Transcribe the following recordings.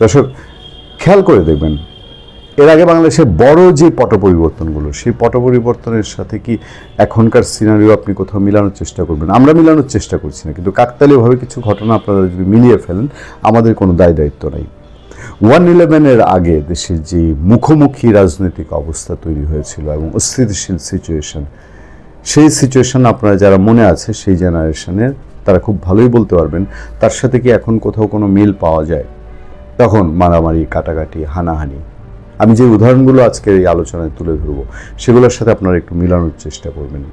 দর্শক, খেয়াল করে দেখবেন, এর আগে বাংলাদেশের বড় যে পট পরিবর্তনগুলো সেই পট পরিবর্তনের সাথে কি এখনকার সিনারিও আপনি কোথাও মিলানোর চেষ্টা করবেন? আমরা মিলানোর চেষ্টা করছি না, কিন্তু কাকতালীয়ভাবে কিছু ঘটনা আপনারা যদি মিলিয়ে ফেলেন, আমাদের কোনো দায় দায়িত্ব নাই। ওয়ান ইলেভেনের আগে দেশের যে মুখোমুখি রাজনৈতিক অবস্থা তৈরি হয়েছিল এবং অস্থিতিশীল সিচুয়েশন সেই সিচুয়েশন আপনারা যারা মনে আছে, সেই জেনারেশনের তারা খুব ভালোই বলতে পারবেন, তার সাথে কি এখন কোথাও কোনো মিল পাওয়া যায়? তখন মারামারি, কাটাকাটি, হানাহানি। আমি যে উদাহরণগুলো আজকের এই আলোচনায় তুলে ধরবো, সেগুলোর সাথে আপনারা একটু মিলানোর চেষ্টা করবেন।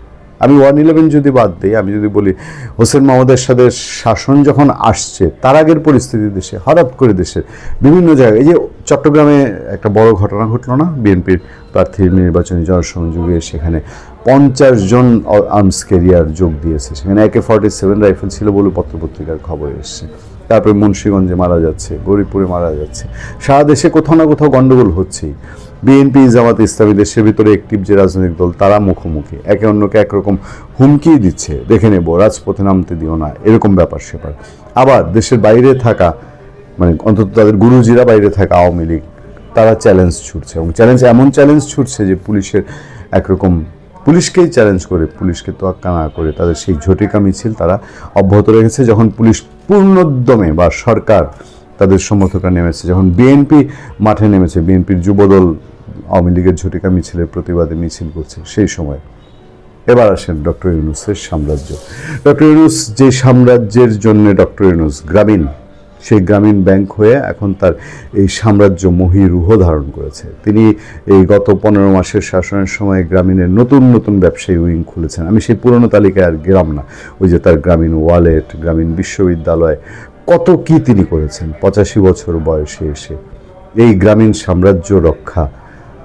আমি ওয়ান ইলেভেন যদি বাদ দিই, আমি যদি বলি, হোসেন মাহমুদের সাথে শাসন যখন আসছে, তার আগের পরিস্থিতি দেশে, হঠাৎ করে দেশের বিভিন্ন জায়গায়, এই যে চট্টগ্রামে একটা বড় ঘটনা ঘটলো না? বিএনপির প্রার্থীর নির্বাচনী জনসংযোগে সেখানে পঞ্চাশ জন আর্মস ক্যারিয়ার যোগ দিয়েছে। সেখানে একে ফর্টি সেভেন রাইফেল ছিল বলে পত্রপত্রিকার খবর এসছে। তারপরে মুন্সীগঞ্জে মারা যাচ্ছে গরিবপুরে মারা যাচ্ছে। সারা দেশে কোথাও না কোথাও গণ্ডগোল হচ্ছেই। বিএনপি, জামাত ইসলামী দেশের ভিতরে একটিভ যে রাজনৈতিক দল, তারা মুখোমুখি। একে অন্যকে একরকম হুমকি দিচ্ছে। দেখে নেব, রাজপথে নামতে দিও না। এরকম ব্যাপার সেপার। আবার দেশের বাইরে থাকা মানে অন্তত তাদের গুরুজিরা বাইরে থাকা আওয়ামী লীগ, তারা চ্যালেঞ্জ ছুটছে। এবং চ্যালেঞ্জ এমন চ্যালেঞ্জ ছুটছে যে পুলিশের একরকম পুলিশকেই চ্যালেঞ্জ করে, পুলিশকে তোয়াক্কা না করে তাদের সেই ঝটিকা মিছিল তারা অব্যাহত রেখেছে। যখন পুলিশ পূর্ণোদ্যমে বা সরকার তাদের সমর্থকরা নেমেছে, যখন বিএনপি মাঠে নেমেছে বিএনপির যুবদল আওয়ামী লীগের ঝটিকা মিছিলের প্রতিবাদে মিছিল করছে সেই সময়। এবার আসেন ডক্টর ইউনুসের সাম্রাজ্য। ডক্টর ইউনুস, যে সাম্রাজ্যের জন্য ডক্টর ইউনুস গ্রামীণ সেই গ্রামীণ ব্যাংক হয়ে এখন তার এই সাম্রাজ্য মহিরুহ ধারণ করেছে। তিনি এই গত পনেরো মাসের শাসনের সময় গ্রামীণের নতুন নতুন ব্যবসায়ী উইং খুলেছেন। আমি সেই পুরনো তালিকায় আর গেলাম না। ওই যে তার গ্রামীণ ওয়ালেট, গ্রামীণ বিশ্ববিদ্যালয়, কত কি তিনি করেছেন? পঁচাশি বছর বয়সে এসে। এই গ্রামীণ সাম্রাজ্য রক্ষা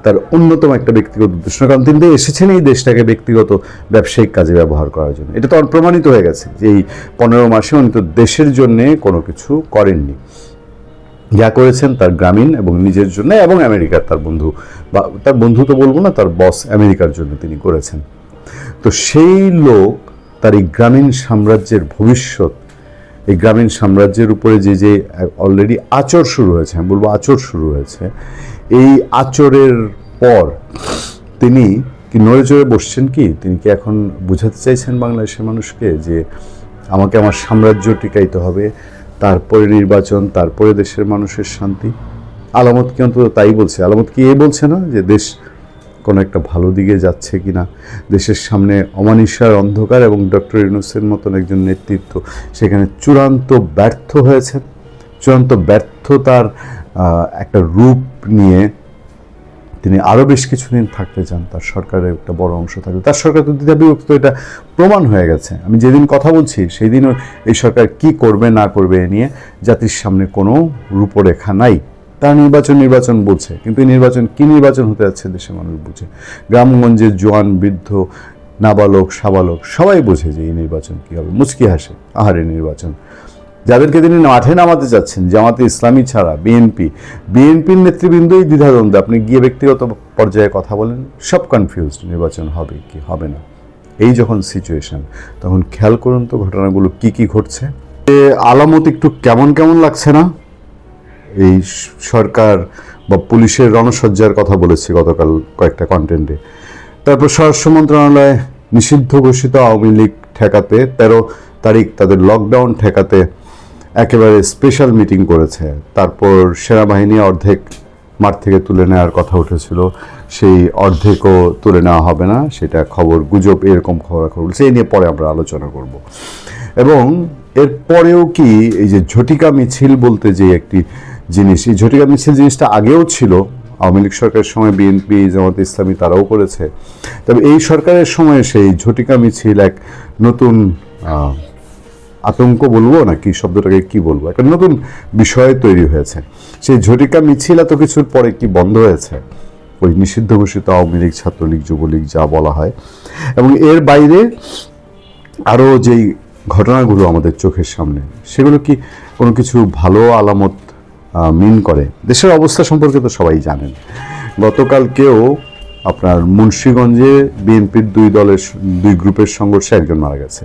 তার অন্যতম একটা ব্যক্তিগত উদ্দেশ্য। কারণ তিনি এসেছেন এই দেশটাকে ব্যক্তিগত ব্যবসায়িক কাজে ব্যবহার করার জন্য। এটা তো প্রমাণিত হয়ে গেছে যে এই পনেরো মাসে উনি তো দেশের জন্যে কোনো কিছু করেননি। যা করেছেন তার গ্রামীণ এবং নিজের জন্য এবং আমেরিকার তার বন্ধু বা তার বন্ধু তো বলব না, তার বস আমেরিকার জন্য তিনি করেছেন। তো সেই লোক তার এই গ্রামীণ সাম্রাজ্যের ভবিষ্যৎ, এই গ্রামীণ সাম্রাজ্যের উপরে যে যে অলরেডি আচর শুরু হয়েছে, আমি বলব আচর শুরু হয়েছে এই আচরের পর তিনি কি নড়ে চড়ে বসছেন কি? তিনি কি এখন বুঝাতে চাইছেন বাংলাদেশের মানুষকে যে আমাকে আমার সাম্রাজ্য টিকাইতে হবে, তারপরে নির্বাচন, তারপরে দেশের মানুষের শান্তি? আলামত কি অন্তত তাই বলছে? আলামত কি এ বলছে না যে দেশ কোনো একটা ভালো দিকে যাচ্ছে কি না দেশের সামনে অমানিসার অন্ধকার এবং ডক্টর ইউনুসের মতন একজন নেতৃত্ব সেখানে চূড়ান্ত ব্যর্থ হয়েছেন। চূড়ান্ত ব্যর্থতার একটা রূপ নিয়ে তিনি আরও বেশ কিছুদিন থাকতে চান, তার সরকারের একটা বড় অংশ থাকবে তার সরকার তো দ্বিধা বিভক্ত এটা প্রমাণ হয়ে গেছে। আমি যেদিন কথা বলছি সেই দিনও এই সরকার কি করবে, না করবে এ নিয়ে জাতির সামনে কোনো রূপরেখা নাই। তার নির্বাচন নির্বাচন বলছে, কিন্তু এই নির্বাচন, কি নির্বাচন হতে যাচ্ছে দেশের মানুষ বুঝে। গ্রামগঞ্জের জোয়ান, বৃদ্ধ, নাবালক, সাবালক, সবাই বোঝে যে এই নির্বাচন কী হবে। মুচকি হাসে, আহারে নির্বাচন। যাদেরকে তিনি মাঠে নামাতে চাচ্ছেন। জামাতে ইসলামী ছাড়া বিএনপি। বিএনপির নেতৃবৃন্দই দ্বিধাদ্বন্দ্বে। আপনি গিয়ে ব্যক্তিগত পর্যায়ে কথা বলেন, সব কনফিউজড নির্বাচন হবে কি হবে না। এই যখন সিচুয়েশন তখন খেয়াল করুন তো ঘটনাগুলো কি কি ঘটছে। আলামত একটু কেমন কেমন লাগছে না? এই সরকার বা পুলিশের রণসজ্জার কথা বলেছি গতকাল কয়েকটা কন্টেন্টে তারপর স্বরাষ্ট্র মন্ত্রণালয় নিষিদ্ধ ঘোষিত আওয়ামী লীগ ঠেকাতে, তেরো তারিখ তাদের লকডাউন ঠেকাতে একেবারে স্পেশাল মিটিং করেছে। তারপর সেনাবাহিনী অর্ধেক মাঠ থেকে তুলে নেওয়ার কথা উঠেছিল। সেই অর্ধেকও তুলে নেওয়া হবে না, সেটা খবর, গুজব এরকম খবর খবর বলছে এই নিয়ে পরে আমরা আলোচনা করব। এবং এর পরেও কি এই যে ঝটিকা মিছিল বলতে যে একটি জিনিস, এই ঝটিকা মিছিল জিনিসটা আগেও ছিল। আওয়ামী লীগ সরকারের সময় বিএনপি, জামাত ইসলামী তারাও করেছে। তবে এই সরকারের সময় সেই ঝটিকা মিছিল এক নতুন আতঙ্ক বলব না কি শব্দটাকে কি বলব? একটা নতুন বিষয় তৈরি হয়েছে। সেই ঝটিকা মিছিল এত কিছুর পরে কি বন্ধ হয়েছে? ওই নিষিদ্ধ ঘোষিত আওয়ামী লীগ, ছাত্রলীগ, যুবলীগ, যা বলা হয়। এবং এর বাইরে আরও যেই ঘটনাগুলো আমাদের চোখের সামনে, সেগুলো কি কোনো কিছু ভালো আলামত মিন করে? দেশের অবস্থা সম্পর্কে তো সবাই জানেন। গতকালকেও আপনার মুন্সীগঞ্জে বিএনপির দুই দলের দুই গ্রুপের সংঘর্ষে একজন মারা গেছে।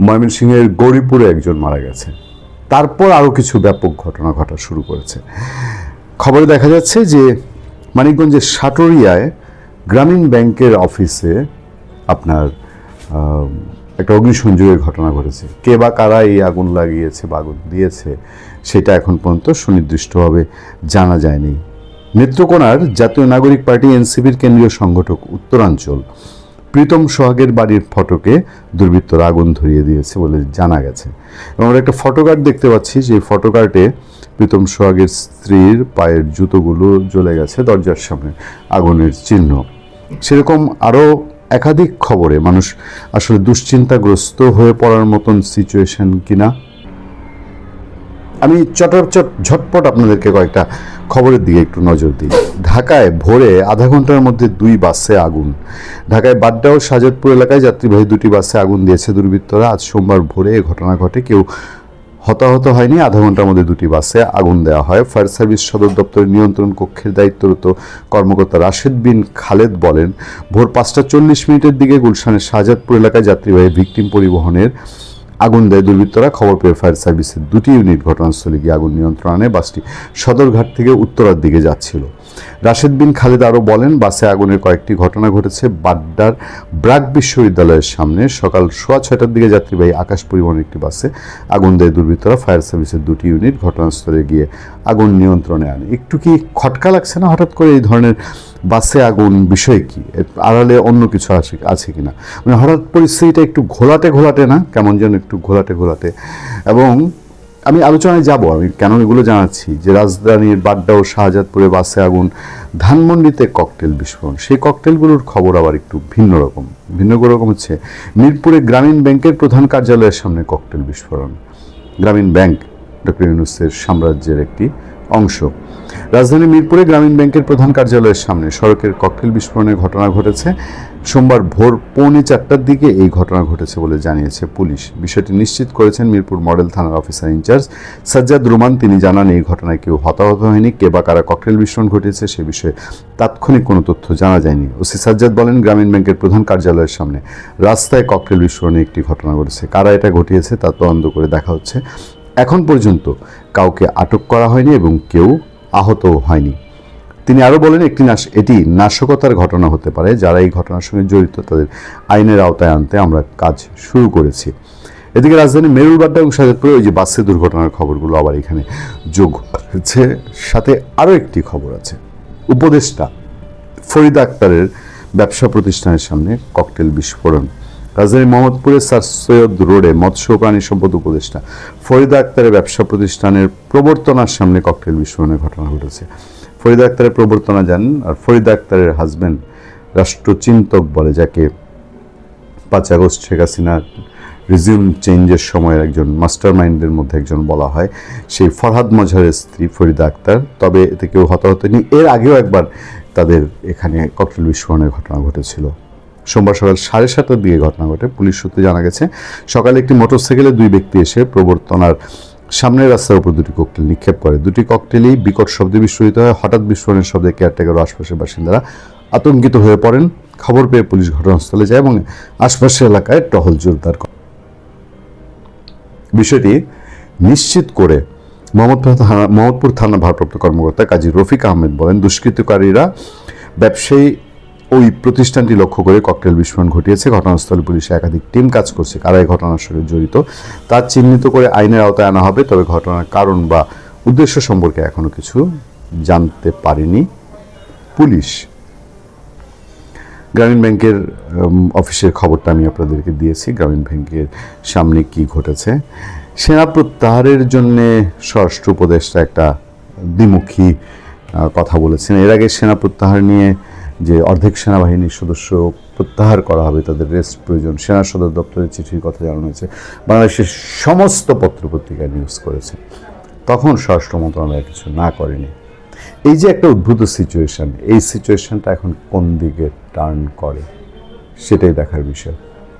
ময়মনসিংহের গৌরীপুরে একজন মারা গেছে। তারপর আরও কিছু ব্যাপক ঘটনা ঘটা শুরু করেছে। খবরে দেখা যাচ্ছে যে মানিকগঞ্জের সাটরিয়ায় গ্রামীণ ব্যাংকের অফিসে আপনার একটা অগ্নিসংযোগের ঘটনা ঘটেছে। কে বা কারা এই আগুন লাগিয়েছে বা আগুন দিয়েছে, সেটা এখন পর্যন্ত সুনির্দিষ্টভাবে জানা যায়নি। নেত্রকোনার জাতীয় নাগরিক পার্টি এনসিপির কেন্দ্রীয় সংগঠক উত্তরাঞ্চল প্রীতম সোহাগের বাড়ির ফটোকে দুর্বৃত্তরা আগুন ধরিয়ে দিয়েছে বলে জানা গেছে। এবং আমরা একটা ফটোকার্ড দেখতে পাচ্ছি, যে ফটোকার্টে প্রীতম সোহাগের স্ত্রীর পায়ের জুতোগুলো জ্বলে গেছে দরজার সামনে, আগুনের চিহ্ন। সেরকম আরও একাধিক খবরে মানুষ আসলে দুশ্চিন্তাগ্রস্ত হয়ে পড়ার মতন সিচুয়েশন কিনা? আমি চটচট ঝটপট আপনাদেরকে কয়েকটা খবরের দিকে একটু নজর দিই। ঢাকায় ভোরে আধা ঘণ্টার মধ্যে দুই বাসে আগুন। ঢাকায় বাড্ডা ও সাজাদপুর এলাকায় যাত্রীবাহী দুটি বাসে আগুন দিয়েছে দুর্বৃত্তরা। আজ সোমবার ভোরে এ ঘটনা ঘটে। কেউ হতাহত হয়নি। আধা ঘণ্টার মধ্যে দুটি বাসে আগুন দেওয়া হয়। ফায়ার সার্ভিস সদর দপ্তরের নিয়ন্ত্রণ কক্ষের দায়িত্বরত কর্মকর্তা রাশেদ বিন খালেদ বলেন, ভোর পাঁচটা চল্লিশ মিনিটের দিকে গুলশানের শাহজাদপুর এলাকায় যাত্রীবাহী ভিকটিম পরিবহনের আগুন দেয় দুর্বৃত্তরা। খবর পেয়ে ফায়ার সার্ভিসের দুটি ইউনিট ঘটনাস্থলে গিয়ে আগুন নিয়ন্ত্রণে বাসটি সদরঘাট থেকে উত্তরার দিকে যাচ্ছিল। রাশেদ বিন খালেদ আরও বলেন, বাসে আগুনের কয়েকটি ঘটনা ঘটেছে বাড্ডার ব্রাক বিশ্ববিদ্যালয়ের সামনে। সকাল সোয়া ছয়টার দিকে যাত্রীবাহী আকাশ পরিবহন একটি বাসে আগুন দেয় দুর্বৃত্তরা। ফায়ার সার্ভিসের দুটি ইউনিট ঘটনাস্থলে গিয়ে আগুন নিয়ন্ত্রণে আনে। একটু কি খটকা লাগছে না হঠাৎ করে এই ধরনের বাসে আগুন বিষয় কি? আড়ালে অন্য কিছু আছে আছে কিনা? মানে হঠাৎ পরিস্থিতিটা একটু ঘোলাটে ঘোলাটে না? কেমন যেন একটু ঘোলাটে ঘোলাটে। এবং আমি আলোচনায় যাব, আমি কেন এগুলো জানাচ্ছি? যে রাজধানীর বাড্ডা ও শাহজাদপুরে বাসে আগুন, ধানমন্ডিতে ককটেল বিস্ফোরণ। সেই ককটেলগুলোর খবর আবার একটু ভিন্ন রকম। ভিন্ন রকম হচ্ছে, মিরপুরে গ্রামীণ ব্যাংকের প্রধান কার্যালয়ের সামনে ককটেল বিস্ফোরণ। গ্রামীণ ব্যাংক, ডক্টর ইউনুসের সাম্রাজ্যের একটি অংশ। রাজধানী মিরপুরে গ্রামীণ ব্যাংকের প্রধান কার্যালয়ের সামনে সড়কের ককটেল বিস্ফোরণের ঘটনা ঘটেছে। সোমবার ভোর পৌনে চারটার দিকে এই ঘটনা ঘটেছে বলে জানিয়েছে পুলিশ। বিষয়টি নিশ্চিত করেছেন মিরপুর মডেল থানার অফিসার ইনচার্জ সাজ্জাদ রুমান। তিনি জানান, এই ঘটনায় কেউ হতাহত হয়নি। কে বা কারা ককটেল বিস্ফোরণ ঘটিয়েছে সে বিষয়ে তাৎক্ষণিক কোনো তথ্য জানা যায়নি। ওসি সাজ্জাদ বলেন, গ্রামীণ ব্যাংকের প্রধান কার্যালয়ের সামনে রাস্তায় ককটেল বিস্ফোরণে একটি ঘটনা ঘটেছে। কারা এটা ঘটিয়েছে তা তদন্ত করে দেখা হচ্ছে। এখন পর্যন্ত কাউকে আটক করা হয়নি এবং কেউ আহতও হয়নি। তিনি আরও বলেন, একটি নাশ, এটি নাশকতার ঘটনা হতে পারে, যারা এই ঘটনার সঙ্গে জড়িত তাদের আইনের আওতায় আনতে আমরা কাজ শুরু করেছি। এদিকে রাজধানী মেরুলবাড্ডা এবং শাহজাদপুরে ওই যে বাসে দুর্ঘটনার খবরগুলো আবার এখানে যোগ হচ্ছে সাথে আরও একটি খবর আছে। উপদেষ্টা ফরিদা আক্তারের ব্যবসা প্রতিষ্ঠানের সামনে ককটেল বিস্ফোরণ। রাজধানী মোহাম্মদপুরের স্যার সৈয়দ রোডে মৎস্য প্রাণী সম্পদ উপদেষ্টা ফরিদা আক্তারের ব্যবসা প্রতিষ্ঠানের প্রবর্তনার সামনে ককটেল বিস্ফোরণের ঘটনা ঘটেছে। ফরিদা আক্তারের প্রবর্তনা জানেন, আর ফরিদা আক্তারের হাজব্যান্ড রাষ্ট্রচিন্তক বলে, যাকে পাঁচ আগস্ট শেখ হাসিনার রিজিউম চেঞ্জের সময়ের একজন মাস্টার মাইন্ডের মধ্যে একজন বলা হয়, সেই ফরহাদ মজহারের স্ত্রী ফরিদা আক্তার। তবে এতে কেউ হতাহত নেই এর আগেও একবার তাদের এখানে ককটেল বিস্ফোরণের ঘটনা ঘটেছিল। সোমবার সকাল সাড়ে সাতটার দিকে ঘটনা ঘটে। পুলিশ সূত্রে জানা গেছে, সকালে একটি মোটরসাইকেলে দুই ব্যক্তি এসে প্রবর্তনার সামনের রাস্তার উপর দুটি ককটেল নিক্ষেপ করে। দুটি ককটেলই বিকট শব্দে বিস্ফোরিত হয়। হঠাৎ বিস্ফোরণের শব্দে কেয়ারটেকার আশপাশের বাসিন্দারা আতঙ্কিত হয়ে পড়েন। খবর পেয়ে পুলিশ ঘটনাস্থলে যায় এবং আশপাশের এলাকায় টহল জোরদার করে। বিষয়টি নিশ্চিত করে মোহাম্মদপুর থানা মোহাম্মদপুর থানা ভারপ্রাপ্ত কর্মকর্তা কাজী রফিক আহমেদ বলেন, দুষ্কৃতকারীরা ব্যবসায়ী ওই প্রতিষ্ঠানটি লক্ষ্য করে ককটেল বিস্ফোরণ ঘটিয়েছে। ঘটনাস্থলে পুলিশে একাধিক টিম কাজ করছে। কারা এই ঘটনার সঙ্গে জড়িত তা চিহ্নিত করে আইনের আওতায় আনা হবে, তবে ঘটনার কারণ বা উদ্দেশ্য সম্পর্কে এখনও কিছু জানতে পারেনি পুলিশ। গ্রামীণ ব্যাংকের অফিসের খবরটা আমি আপনাদেরকে দিয়েছি। গ্রামীণ ব্যাংকের সামনে কি ঘটেছে? সেনা প্রত্যাহারের জন্য স্বরাষ্ট্র উপদেষ্টা একটা দ্বিমুখী কথা বলেছেন। এর আগে সেনা প্রত্যাহার নিয়ে যে অর্ধেক সেনাবাহিনীর সদস্য প্রত্যাহার করা হবে, তাদের রেস্ট প্রয়োজন। সেনা সদর দপ্তরের চিঠির কথা জানানো হয়েছে। বাংলাদেশের সমস্ত পত্রপত্রিকা নিউজ করেছে। তখন স্বরাষ্ট্র মন্ত্রণালয় কিছু না করেনি। এই যে একটা উদ্ভূত সিচুয়েশান এই সিচুয়েশানটা এখন কোন দিকে টার্ন করে, সেটাই দেখার বিষয়।